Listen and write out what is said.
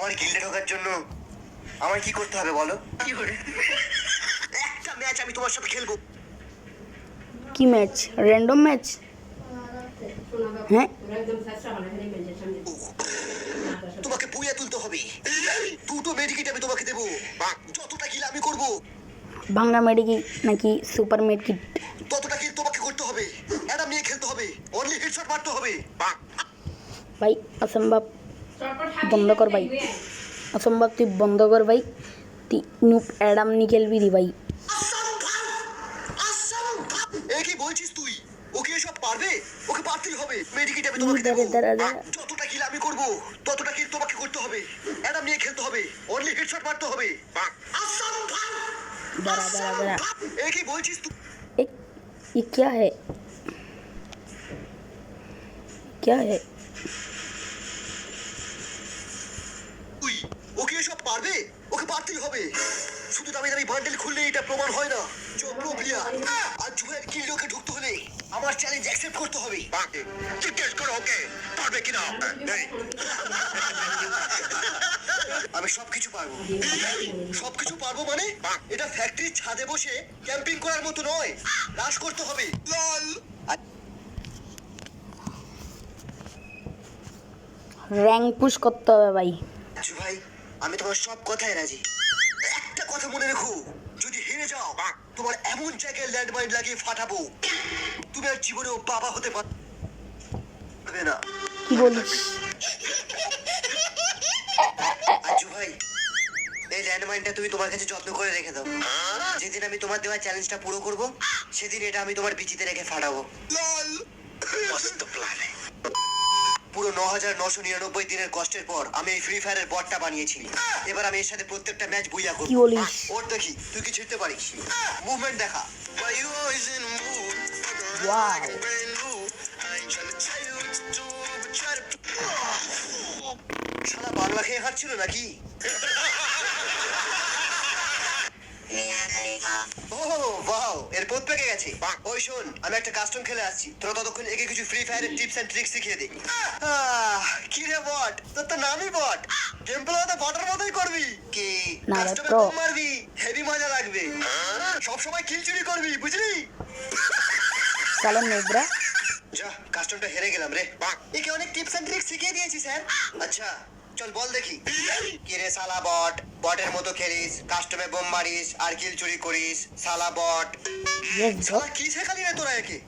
তোমার গিল্ডে ঢোকার জন্য আমার কি করতে হবে বলো? একটা ম্যাচ আমি তোমার সাথে খেলব। কি ম্যাচ র্যান্ডম ম্যাচ হ্যাঁ? তোমাকে বুইয়া তুলতে হবে। দুটো মেডিকেট আমি তোমাকে দেবো। যতটা কিল আমি করব। ভাঙ্গা মেডিকি নাকি সুপার মেডকিট ততটা কিল তোমাকে করতে হবে। এটা নিয়ে খেলতে হবে। অনলি হেডশট মারতে হবে। ভাই অসম্ভব। বন্ধ কর ভাই অসম্ভব তুই বন্ধ কর ভাই তুই নুপ অ্যাডাম নিকেল বিদি ভাই এ কি বলছিস তুই ওকে এসব পারবে ওকে পারতেই হবে মেডিকেট আমি তোমাকে দেবো দাঁড়া, দাঁড়া, দাঁড়া। যতটা কিল আমি করব ততটা কিল তোমাকে করতে হবে এটা নিয়ে খেলতে হবে অনলি হেডশট মারতে হবে দাঁড়া দাঁড়া দাঁড়া এ কি বলছিস তুই एक ये क्या है क्या है পারবে? ওকে পারতেই হবে। শুধু দামি দামি বান্ডেল খুললে এটা প্রমাণ হয় না। চক্র আর জুয়েল কিলোকে ঢুকতে হলে আমার চ্যালেঞ্জ অ্যাকসেপ্ট করতে হবে। জিজ্ঞেস করো ওকে পারবে কিনা? আমি সবকিছু পারব। সবকিছু পারব মানে? এটা ফ্যাক্টরির ছাদে বসে ক্যাম্পিং করার মতো নয়। রাশ করতে হবে। লল। র্যাঙ্ক পুশ করতে হবে ভাই। আমি তোমার সব কথায় রাজি। একটা কথা মনে রেখো যদি হেরে যাও তোমার এমন জায়গায় ল্যান্ডমাইন লাগিয়ে ফাটাবো তুমি আর জীবনেও বাবা হতে পারবে না। কি বলিস? আজু ভাই এই ল্যান্ডমাইনটা তুমি তোমার কাছে যত্ন করে রেখে দাও। যেদিন আমি তোমার দেওয়া চ্যালেঞ্জটা পুরো করব সেদিন এটা আমি তোমার বিচিতে রেখে ফাটাবো। মস্ত প্ল্যান পুরো ন হাজার নশো নিরানব্বই দিনের কষ্টের পর আমি এই ফ্রি ফায়ারের বটটা বানিয়েছি এবার আমি এর সাথে প্রত্যেকটা ম্যাচ বুইয়া করব। কি বলিস? ওর দেখি তুই কি ছিড়তে পারিস? মুভমেন্ট দেখা. শালা বাংলা খেয়ে হাঁটছিল নাকি? ও বাও এর পোত পেকে গেছে। ওই শোন আমি একটা কাস্টম খেলে আসছি। তোরা ততক্ষণ একে কিছু ফ্রি ফায়ারের টিপস এন্ড ট্রিক্স শিখিয়ে দে। কি রে বট? তোর তো নামই বট। গেম প্লে তো বটের মতোই করবি। কি? কাস্টমে বোম মারবি। হেভি মজা লাগবে। সব সময় কিল চুরি করবি বুঝলি? চলো নেবরা যা কাস্টমটা হেরে গেলাম রে। একে অনেক টিপস এন্ড ট্রিক্স শিখিয়ে দিয়েছি স্যার। আচ্ছা চল বল দেখি। কিরে সালা বট? বটের মতো খেলিস কাস্টমে বোম মারিস আর কিল চুরি করিস সালা বট। সালা কি শেখালি রে তোরা একে?